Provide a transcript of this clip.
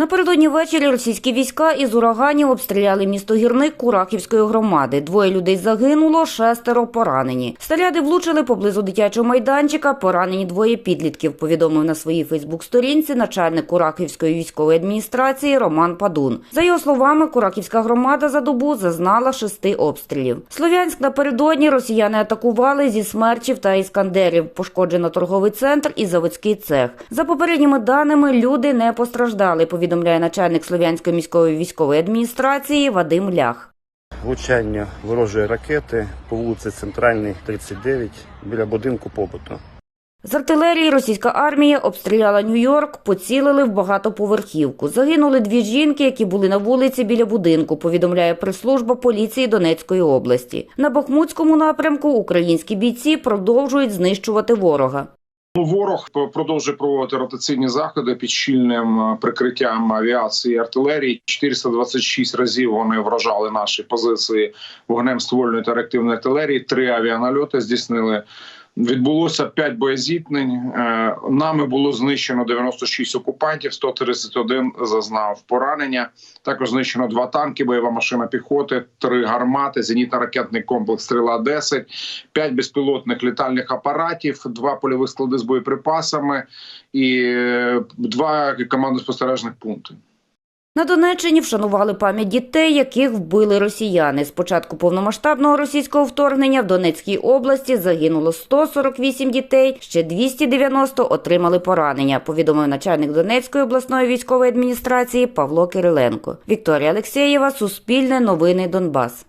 Напередодні ввечері російські війська із ураганів обстріляли місто Гірник Курахівської громади. Двоє людей загинуло, шестеро поранені. Снаряди влучили поблизу дитячого майданчика. Поранені двоє підлітків. Повідомив на своїй Фейсбук-сторінці начальник Курахівської військової адміністрації Роман Падун. За його словами, Курахівська громада за добу зазнала шести обстрілів. Слов'янськ напередодні росіяни атакували зі смерчів та іскандерів. Пошкоджено торговий центр і заводський цех. За попередніми даними, люди не постраждали. Повідомляє начальник Слов'янської міської військової адміністрації Вадим Лях. влучання ворожої ракети по вулиці Центральній, 39, біля будинку побуту. З артилерії російська армія обстріляла Нью-Йорк, поцілили в багатоповерхівку. Загинули дві жінки, які були на вулиці біля будинку. Повідомляє прес-служба поліції Донецької області. На Бахмутському напрямку українські бійці продовжують знищувати ворога. Ну, Ворог продовжує проводити ротаційні заходи під щільним е, прикриттям авіації і артилерії. 426 разів вони вражали наші позиції вогнем ствольної та реактивної артилерії. Три авіанальоти здійснили. Відбулося 5 боєзіткнень. Е, Нами було знищено 96 окупантів, 131 зазнав поранення. Також знищено два танки, бойова машина піхоти, три гармати, зенітно-ракетний комплекс Стріла 10 п'ять безпілотних літальних апаратів, два польових склади з боєприпасами і е, два командно-спостережних пункти. На Донеччині вшанували пам'ять дітей, яких вбили росіяни. З початку повномасштабного російського вторгнення в Донецькій області загинуло 148 дітей, ще 290 отримали поранення, повідомив начальник Донецької обласної військової адміністрації Павло Кириленко. Вікторія Алексєєва, Суспільне новини Донбас.